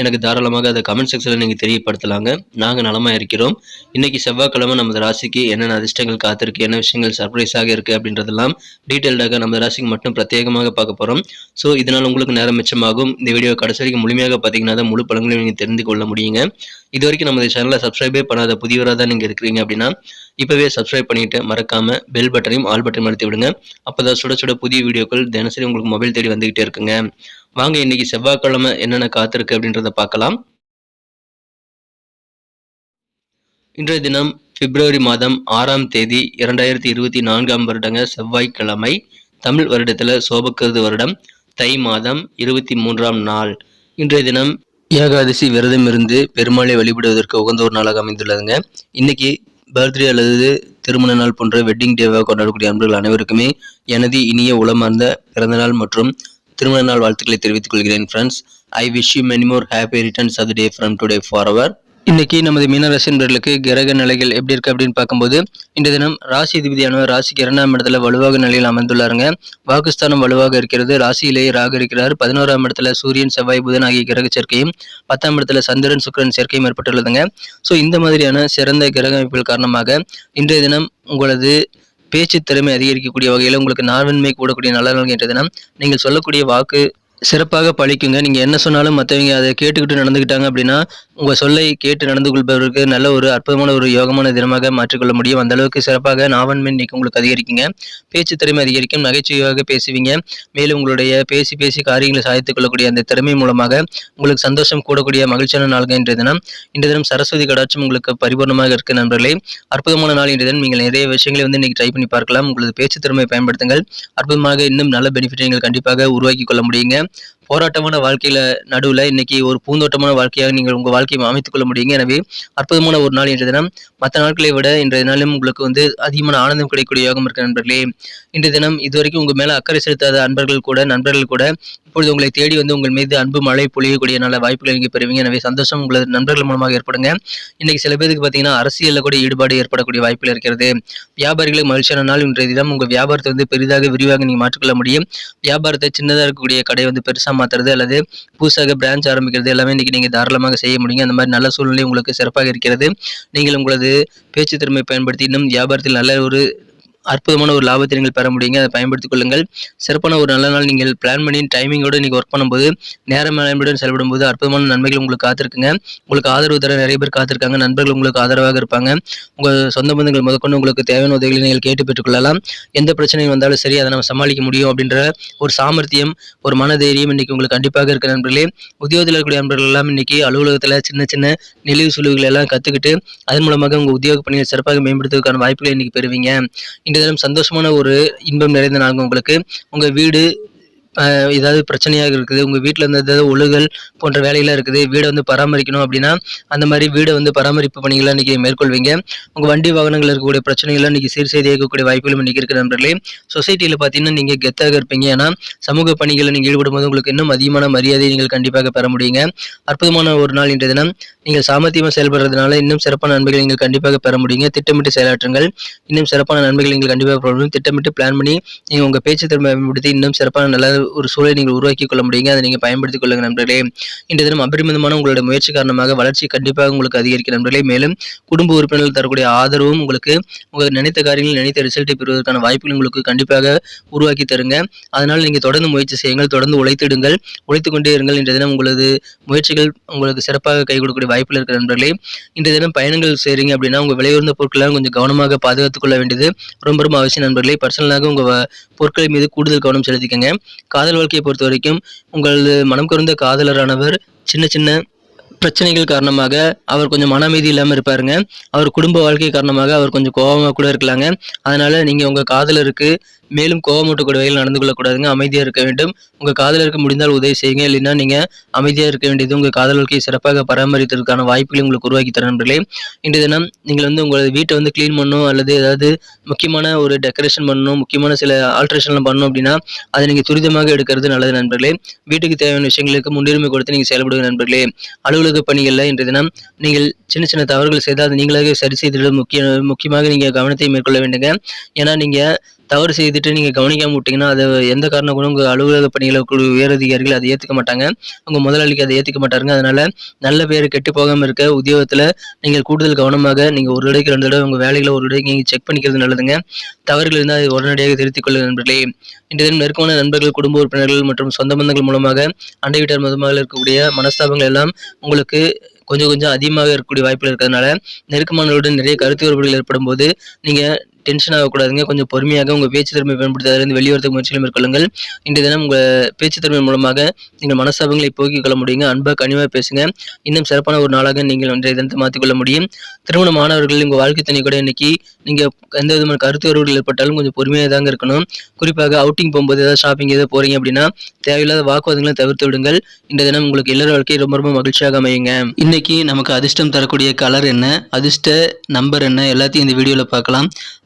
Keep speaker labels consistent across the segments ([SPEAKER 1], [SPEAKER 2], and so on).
[SPEAKER 1] எனக்கு தாராளமாக அதை கமெண்ட் செக்ஷனில் நீங்கள் தெரியப்படுத்தலாங்க. நாங்கள் நலமாக இருக்கிறோம். இன்றைக்கி செவ்வாய்க்கிழமை நமது ராசிக்கு என்னென்ன அதிர்ஷ்டங்கள் காத்திருக்கு என்ன விஷயங்கள் சர்ப்ரைஸாக இருக்குது அப்படின்றதெல்லாம் டீட்டெயில்டாக நமது ராசிக்கு மட்டும் பிரத்யேகமாக பார்க்க போகிறோம் ஸோ இதனால் உங்களுக்கு நேரம் மிச்சமாகும். இந்த வீடியோ கடைசி வரைக்கும் முழுமையாக பார்த்தீங்கன்னா தான் முழு பழங்களையும் நீங்கள் தெரிந்து கொள்ள முடியுங்க. இது வரைக்கும் நமது சேனலை சப்ஸ்கிரைபே பண்ணாத புதியவராக தான் நீங்கள் இருக்கிறீங்க அப்படின்னா இப்போவே சப்ஸ்கிரைப் பண்ணிவிட்டு மறக்காமல் பெல் பட்டனையும் ஆல் பட்டனையும் அழுத்தி விடுங்க. அப்போ தான் சுட சுட புதிய வீடியோக்கள் தினசரி உங்களுக்கு மொபைல் தேடி வந்துக்கிட்டே இருக்குங்க. வாங்க இன்னைக்கு செவ்வாய்க்கிழமை என்னென்ன காத்திருக்கு அப்படின்றத பார்க்கலாம். இன்றைய தினம் பிப்ரவரி மாதம் ஆறாம் தேதி இரண்டாயிரத்தி இருபத்தி நான்காம் வருடங்க செவ்வாய்க்கிழமை. தமிழ் வருடத்தில் சோபக்கிருது வருடம் தை மாதம் இருபத்தி மூன்றாம் நாள். இன்றைய தினம் ஏகாதசி விரதம் இருந்து பெருமாளை வழிபடுவதற்கு உகந்த ஒரு நாளாக அமைந்துள்ளதுங்க. இன்னைக்கு பர்த்டே அல்லது திருமண நாள் போன்ற வெட்டிங் டேவாக கொண்டாடக்கூடிய அன்பர்கள் அனைவருக்குமே எனது இனிய உளமார்ந்த பிறந்தநாள் மற்றும் திருமண நாள் வாழ்த்துக்களை தெரிவித்துக் கொள்கிறேன் friends I wish you many more happy returns of day from today for our இன்னைக்கு நமது மீனராசின்பர்களுக்கு கிரக நிலைகள் எப்படி இருக்கு அப்படின்னு பார்க்கும்போது இந்த தினம் ராசி அதிபதியானவர் ராசிக்கு இரண்டாம் இடத்துல வலுவாக நிலையில் அமைந்துள்ளாருங்க வாக்குஸ்தானம் வலுவாக இருக்கிறது. ராசியிலேயே ராக இருக்கிறார். பதினோராம் இடத்துல சூரியன் செவ்வாய் புதன் ஆகிய கிரக சேர்க்கையும் பத்தாம் இடத்துல சந்திரன் சுக்கிரன் சேர்க்கையும் ஏற்பட்டுள்ளதுங்க. ஸோ இந்த மாதிரியான சிறந்த கிரக அமைப்புகள் காரணமாக இன்றைய தினம் உங்களது பேச்சு திறமை அதிகரிக்கக்கூடிய வகையில் உங்களுக்கு நார்வன்மை கூடக்கூடிய நல்ல நாள் என்ற நீங்கள் சொல்லக்கூடிய வாக்கு சிறப்பாக பழிக்குங்க. நீங்கள் என்ன சொன்னாலும் மற்றவங்க அதை கேட்டுக்கிட்டு நடந்துக்கிட்டாங்க அப்படின்னா உங்கள் சொல்லை கேட்டு நடந்து கொள்பவருக்கு நல்ல ஒரு அற்புதமான ஒரு யோகமான தினமாக மாற்றிக்கொள்ள முடியும். அந்த அளவுக்கு சிறப்பாக நாவன்மை இன்னைக்கு உங்களுக்கு அதிகரிக்குங்க. பேச்சு திறமை அதிகரிக்கும். நகைச்சுவையாக பேசுவீங்க. மேலும் உங்களுடைய பேசி பேசி காரியங்களை சாதித்துக் கொள்ளக்கூடிய அந்த திறமை மூலமாக உங்களுக்கு சந்தோஷம் கூடக்கூடிய மகிழ்ச்சியான நாள்கள் இன்றைய தினம். இன்றைய தினம் சரஸ்வதி கடாட்சம் உங்களுக்கு பரிபூர்ணமாக இருக்கு நண்பர்களே. அற்புதமான நாள் இன்றைய தினம். நீங்கள் நிறைய விஷயங்களை வந்து இன்னைக்கு ட்ரை பண்ணி பார்க்கலாம். உங்களது பேச்சு திறமை பயன்படுத்துங்கள். அற்புதமாக இன்னும் நல்ல பெனிஃபிட் நீங்கள் கண்டிப்பாக உருவாக்கி கொள்ள முடியுங்க. போராட்டமான வாழ்க்கையில நடுவில் இன்னைக்கு ஒரு பூந்தோட்டமான வாழ்க்கையாக நீங்கள் உங்கள் வாழ்க்கையை அமைத்துக் கொள்ள முடியுங்க. எனவே அற்புதமான ஒரு நாள் இன்றைய தினம். மற்ற நாட்களை விட இன்றைய நாளும் உங்களுக்கு வந்து அதிகமான ஆனந்தம் கிடைக்கக்கூடிய யோகம் நண்பர்களே. இன்றைய தினம் இதுவரைக்கும் உங்கள் மேலே அக்கறை செலுத்தாத அன்பர்கள் கூட நண்பர்கள் கூட இப்பொழுது உங்களை தேடி வந்து உங்கள் மீது அன்பு மழை பொழியக்கூடிய நல்ல வாய்ப்புகளை நீங்கள் பெறுவீங்க. எனவே சந்தோஷம் உங்களது நண்பர்கள் மூலமாக ஏற்படுங்க. இன்னைக்கு சில பேருக்கு பார்த்தீங்கன்னா அரசியலில் கூட ஈடுபாடு ஏற்படக்கூடிய வாய்ப்புகள் இருக்கிறது. வியாபாரிகளுக்கு மகிழ்ச்சியான நாள் இன்றைய தினம். உங்கள் வியாபாரத்தை வந்து பெரிதாக விரிவாக நீங்கள் மாற்றிக்கொள்ள முடியும். வியாபாரத்தை சின்னதாக இருக்கக்கூடிய கடை வந்து பெருசாக மாற்றுறது அல்லது புதுசாக பிரான்ச் ஆரம்பிக்கிறது எல்லாமே இன்னைக்கு நீங்கள் தாராளமாக செய்ய முடியும் அந்த மாதிரி நல்ல சூழ்நிலை உங்களுக்கு சிறப்பாக இருக்கிறது. நீங்கள் உங்களது பேச்சு திறமை பயன்படுத்தி இன்னும் வியாபாரத்தில் நல்ல ஒரு அற்புதமான ஒரு லாபத்தை நீங்கள் பெற முடியுங்க. அதை பயன்படுத்திக் கொள்ளுங்கள். சிறப்பான ஒரு நல்ல நாள் நீங்கள் பிளான் பண்ணி டைமிங்கோடு நீங்கள் ஒர்க் பண்ணும்போது நேர மேலாண்மையுடன் செயல்படும் போது அற்புதமான நன்மைகள் உங்களுக்கு காத்திருக்குங்க. உங்களுக்கு ஆதரவு தர நிறைய பேர் காத்திருக்காங்க. நண்பர்கள் உங்களுக்கு ஆதரவாக இருப்பாங்க. உங்கள் சொந்த பந்தங்கள் முதற்கொண்டு உங்களுக்கு தேவையான உதவிகளை நீங்கள் கேட்டு பெற்றுக்கொள்ளலாம். எந்த பிரச்சனையும் வந்தாலும் சரி அதை நம்ம சமாளிக்க முடியும் அப்படின்ற ஒரு சாமர்த்தியம் ஒரு மனதைரியம் இன்னைக்கு உங்களுக்கு கண்டிப்பாக இருக்கிற நண்பர்களே. உத்தியோகத்தில் இருக்கக்கூடிய நண்பர்கள் எல்லாம் இன்னைக்கு அலுவலகத்தில் சின்ன சின்ன நெளிவு சுழிவுகளை எல்லாம் கற்றுக்கிட்டு அதன் மூலமாக உங்கள் உத்தியோக பணியை சிறப்பாக மேம்படுத்துவதற்கான வாய்ப்புகளை இன்னைக்கு பெறுவீங்க. தினம் சந்தோஷமான ஒரு இன்பம் நிறைந்த நாள் உங்களுக்கு. உங்கள் வீடு ஏதாவது பிரச்சனையாக இருக்குது உங்கள் வீட்டில் வந்து ஏதாவது ஒழுகல் போன்ற வேலையெல்லாம் இருக்குது வீடை வந்து பராமரிக்கணும் அப்படின்னா அந்த மாதிரி வீடை வந்து பராமரிப்பு பணிகளை இன்றைக்கி மேற்கொள்வீங்க. உங்கள் வண்டி வாகனங்கள் இருக்கக்கூடிய பிரச்சனைகள்லாம் இன்றைக்கி சீர் செய்து இயக்கக்கூடிய வாய்ப்புகளும் இன்றைக்கி இருக்கிற நண்பர்களே. சொசைட்டியில் பார்த்தீங்கன்னா நீங்கள் கெத்தாக இருப்பீங்க. ஏன்னா சமூக பணிகளில் நீங்கள் ஈடுபடும் போது உங்களுக்கு இன்னும் அதிகமான மரியாதையை நீங்கள் கண்டிப்பாக பெற முடியுங்க. அற்புதமான ஒரு நாள் இன்றைய தினம். நீங்கள் சாமர்த்தியமாக செயல்படுறதுனால இன்னும் சிறப்பான நன்மைகளை நீங்கள் கண்டிப்பாக பெற முடியுங்க. திட்டமிட்டு செயலாற்றுங்கள். இன்னும் சிறப்பான நன்மைகள் நீங்கள் கண்டிப்பாக பெற முடியும். திட்டமிட்டு பிளான் பண்ணி நீங்கள் உங்கள் பேச்சு திறமை பயன்படுத்தி இன்னும் சிறப்பான நல்ல ஒரு சூழலை நீங்கள் உருவாக்கி கொள்ள முடியுங்க. அதை நீங்கள் பயன்படுத்திக் கொள்ளுங்க நண்பர்களே. இன்றைய தினம் அபரிமிதமான உங்களுடைய முயற்சி காரணமாக வளர்ச்சி கண்டிப்பாக உங்களுக்கு அதிகரிக்கும் நண்பர்களே. மேலும் குடும்ப உறுப்பினர்கள் தரக்கூடிய ஆதரவும் உங்களுக்கு உங்கள் நினைத்த காரியங்கள் நினைத்த ரிசல்ட்டை பெறுவதற்கான வாய்ப்புகள் உங்களுக்கு கண்டிப்பாக உருவாக்கி தருங்க. அதனால் நீங்கள் தொடர்ந்து முயற்சி செய்யுங்கள். தொடர்ந்து உழைத்திடுங்கள். உழைத்து கொண்டே இருங்கள். இன்றைய தினம் உங்களது முயற்சிகள் உங்களுக்கு சிறப்பாக கை கொடுக்கக்கூடிய வாய்ப்பில் இருக்கிற நண்பர்களே இந்த தினம் பயணங்கள் செய்கிறீங்க அப்படின்னா உங்கள் விலையுறந்த பொருட்களை கொஞ்சம் கவனமாக பாதுகாத்துக் கொள்ள வேண்டியது ரொம்ப ரொம்ப அவசியம் நண்பர்களே. பர்சனலாக உங்கள் பொருட்கள் மீது கூடுதல் கவனம் செலுத்திக்கங்க. காதல் வாழ்க்கையை பொறுத்த வரைக்கும் உங்களது மனம் கருந்த காதலரானவர் சின்ன சின்ன பிரச்சனைகள் காரணமாக அவர் கொஞ்சம் மன அமைதி இல்லாமல் இருப்பாருங்க. அவர் குடும்ப வாழ்க்கை காரணமாக அவர் கொஞ்சம் கோபமாக கூட இருக்கலாங்க. அதனால் நீங்கள் உங்கள் காதலருக்கு மேலும் கோபமூட்டக்கூடிய வகையில் நடந்து கொள்ளக்கூடாதுங்க. அமைதியாக இருக்க வேண்டும். உங்கள் காதலருக்கு முடிந்தால் உதவி செய்யுங்க. இல்லைன்னா நீங்கள் அமைதியாக இருக்க வேண்டியது உங்கள் காதல் வாழ்க்கையை சிறப்பாக பராமரித்ததற்கான வாய்ப்புகளை உங்களுக்கு உருவாக்கி தர நண்பர்களே. இன்றைய தினம் நீங்கள் வந்து உங்களது வீட்டை வந்து க்ளீன் பண்ணணும் அல்லது ஏதாவது முக்கியமான ஒரு டெக்கரேஷன் பண்ணணும் முக்கியமான சில ஆல்ட்ரேஷன்லாம் பண்ணணும் அப்படின்னா அதை நீங்கள் துரிதமாக எடுக்கிறது நல்லது நண்பர்களே. வீட்டுக்கு தேவையான விஷயங்களுக்கு முன்னுரிமை கொடுத்து நீங்கள் செயல்படுங்க நண்பர்களே. அலுவலக அலுவலக பணிகளில் இன்றைய தினம் நீங்கள் சின்ன சின்ன தவறுகள் செய்தால் அது நீங்களாகவே சரி செய்திட முக்கிய முக்கியமாக நீங்கள் கவனத்தை மேற்கொள்ள வேண்டுங்க. ஏன்னா நீங்கள் தவறு செய்துட்டு நீங்கள் கவனிக்காம விட்டீங்கன்னா அது எந்த காரணம் கூட உங்கள் அலுவலக பணிகளை உயரதிகாரிகள் அதை ஏற்றுக்க மாட்டாங்க. உங்கள் முதலாளிக்கு அதை ஏற்றுக்க மாட்டாருங்க. அதனால் நல்ல பேர் கெட்டு போகாமல் இருக்க உத்தியோகத்தில் நீங்கள் கூடுதல் கவனமாக நீங்கள் ஒரு இடைக்கு ரெண்டு தடவை உங்கள் வேலைகளை ஒரு இடைக்கு நீங்கள் செக் பண்ணிக்கிறது நல்லதுங்க. தவறுகள் இருந்தால் அதை உடனடியாக திருத்திக் கொள்ள நண்பர்களே. இன்றைய தினம் நெருக்கமான நண்பர்கள் குடும்ப உறுப்பினர்கள் மற்றும் சொந்த பந்தங்கள் மூலமாக அண்டை வீட்டார் மதமாக இருக்கக்கூடிய மனஸ்தாபங்கள் எல்லாம் உங்களுக்கு கொஞ்சம் கொஞ்சம் அதிகமாக இருக்கக்கூடிய வாய்ப்புகள் இருக்கிறதுனால நெருக்கமானவர்களுடன் நிறைய கருத்து வேறுபாடுகள் ஏற்படும் போது நீங்கள் டென்ஷன் ஆகக்கூடாதுங்க. கொஞ்சம் பொறுமையாக உங்கள் பேச்சு திறமை பயன்படுத்தாதிலிருந்து வெளிவரத்துக்கு முயற்சிகளை மேற்கொள்ளுங்கள். இன்றைய தினம் உங்கள் பேச்சு திறமை மூலமாக நீங்கள் மனசாபங்களை போக்கிக் கொள்ள முடியுங்க. அன்பாக கனிவாக பேசுங்க. இன்னும் சிறப்பான ஒரு நாளாக நீங்கள் இன்றைய தினத்தை மாற்றிக்கொள்ள முடியும். திருமண மாணவர்கள் உங்கள் வாழ்க்கை தனி கூட இன்னைக்கு நீங்கள் எந்த விதமான கருத்து வேறுபாடுகள் ஏற்பட்டாலும் கொஞ்சம் பொறுமையாக தாங்க இருக்கணும். குறிப்பாக அவுட்டிங் போகும்போது ஏதாவது ஷாப்பிங் ஏதாவது போகிறீங்க அப்படின்னா தேவையில்லாத வாக்குவாதங்களை தவிர்த்து விடுங்கள். இன்றைய தினம் உங்களுக்கு எல்லார வாழ்க்கை ரொம்ப ரொம்ப மகிழ்ச்சியாக அமையுங்க. இன்னைக்கு நமக்கு அதிர்ஷ்டம் தரக்கூடிய கலர் என்ன? அதிர்ஷ்ட நம்பர் என்ன? எல்லாத்தையும் இந்த வீடியோவில் பார்க்கலாம்.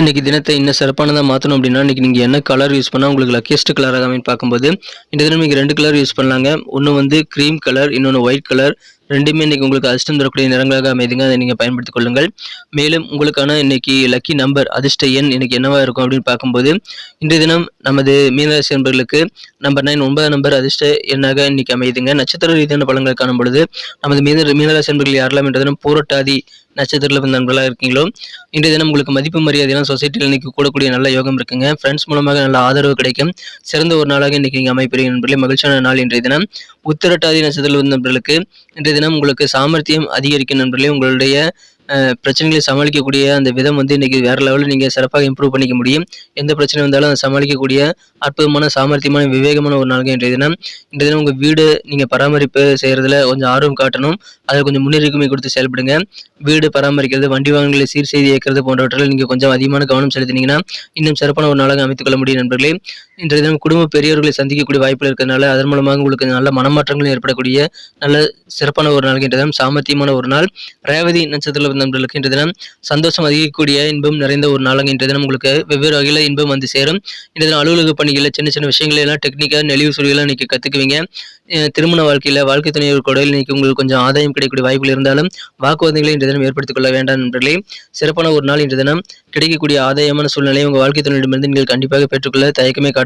[SPEAKER 1] இன்றைக்கி தினத்தை இன்னும் சிறப்பானதாக மாற்றணும் அப்படின்னா இன்றைக்கி நீங்கள் என்ன கலர் யூஸ் பண்ணால் உங்களுக்கு லக்கியஸ்ட் கலராக அமைன்னு பார்க்கும்போது இந்த தினம் நீங்கள் ரெண்டு கலர் யூஸ் பண்ணலாங்க. ஒன்று வந்து க்ரீம் கலர் இன்னொன்று ஒயிட் கலர் ரெண்டுமே இன்றைக்கி உங்களுக்கு அதிர்ஷ்டம் தரக்கூடிய நிறங்களாக அமைதுங்க. அதை நீங்கள் பயன்படுத்திக் கொள்ளுங்கள். மேலும் உங்களுக்கான இன்னைக்கு லக்கி நம்பர் அதிர்ஷ்ட எண் இன்னைக்கு என்னவாக இருக்கும் அப்படின்னு பார்க்கும்போது இன்றைய தினம் நமது மீனராசி நண்பர்களுக்கு நம்பர் நைன் ஒன்பதாம் நம்பர் அதிர்ஷ்ட எண்ணாக இன்றைக்கி அமைதுங்க. நட்சத்திர ரீதியான பழங்களை காணும் பொழுது நமது மீன மீனராசி நண்பர்கள் யாரெல்லாம் இன்றைய தினம் பூரட்டாதி நட்சத்திரத்தில் பிறந்த நண்பர்களாக இருக்கீங்களோ? இன்றைய தினம் உங்களுக்கு மதிப்பு மரியாதையெல்லாம் சொசைட்டியில் இன்னைக்கு கூடக்கூடிய நல்ல யோகம் இருக்குங்க. ஃப்ரெண்ட்ஸ் மூலமாக நல்ல ஆதரவு கிடைக்கும். சிறந்த ஒரு நாளாக இன்னைக்கு நீங்கள் அமைப்பீர்கள் நண்பர்களே மகிழ்ச்சியான நாள் இன்றைய தினம். உத்திரட்டாதி நட்சத்திரத்தில் இருந்த நண்பர்களுக்கு இன்றைய தினம் உங்களுக்கு சாமர்த்தியம் அதிகரிக்கும் நண்பர்களே உங்களுடைய பிரச்சனைகளை சமாளிக்கக்கூடிய அந்த விதம் வந்து இன்றைக்கி வேறு லெவலில் நீங்கள் சிறப்பாக இம்ப்ரூவ் பண்ணிக்க முடியும். எந்த பிரச்சனை வந்தாலும் அதை சமாளிக்கக்கூடிய அற்புதமான சாமர்த்தியமான விவேகமான ஒரு நாள்கள் இன்றைய தினம். இன்றைய தினம் உங்கள் வீடு நீங்கள் பராமரிப்பு செய்கிறதுல கொஞ்சம் ஆர்வம் காட்டணும். அதை கொஞ்சம் முன்னுரிமை கொடுத்து செயல்படுங்க. வீடு பராமரிக்கிறது வண்டி வாகனங்களை சீர் செய்து இயக்கிறது போன்றவற்றில் நீங்கள் கொஞ்சம் அதிகமான கவனம் செலுத்தினீங்கன்னா இன்னும் சிறப்பான ஒரு நாளாக அமைத்துக்கொள்ள முடியும் நண்பர்களே. இன்றைய தினம் குடும்ப பெரியவர்களை சந்திக்கக்கூடிய வாய்ப்புகள் இருக்கிறதுனால அதன் மூலமாக உங்களுக்கு நல்ல மனமாற்றங்களும் ஏற்படக்கூடிய நல்ல சிறப்பான ஒரு நாள் இன்றைய தினம் சாமர்த்தியமான ஒரு நாள். ரேவதி நட்சத்திரத்தில் நண்பர்களுக்கு இன்றைய தினம் சந்தோஷம் அதிகக்கூடிய இன்பம் நிறைந்த ஒரு நாளாக இன்றைய தினம் உங்களுக்கு வெவ்வேறு வகையில் இன்பம் வந்து சேரும். இன்றைய தினம் அலுவலக பணிகளில் சின்ன சின்ன விஷயங்களை எல்லாம் டெக்னிக்காக நெளிவு சுழியெல்லாம் இன்னைக்கு கற்றுக்குவீங்க திருமண வாழ்க்கையில் வாழ்க்கை துணையோர் கூட இன்னைக்கு உங்களுக்கு கொஞ்சம் ஆதாயம் கிடைக்கக்கூடிய வாய்ப்புகள் இருந்தாலும் வாக்குவாதங்களை இன்றைய தினம் ஏற்படுத்திக் கொள்ள வேண்டாம் நண்பர்களே. சிறப்பான ஒரு நாள் இன்றைய தினம். கிடைக்கக்கூடிய ஆதாயமான சூழ்நிலை உங்கள் வாழ்க்கை துணையிடமிருந்து நீங்கள் கண்டிப்பாக பெற்றுக்கொள்ள தயக்கமே காட்டு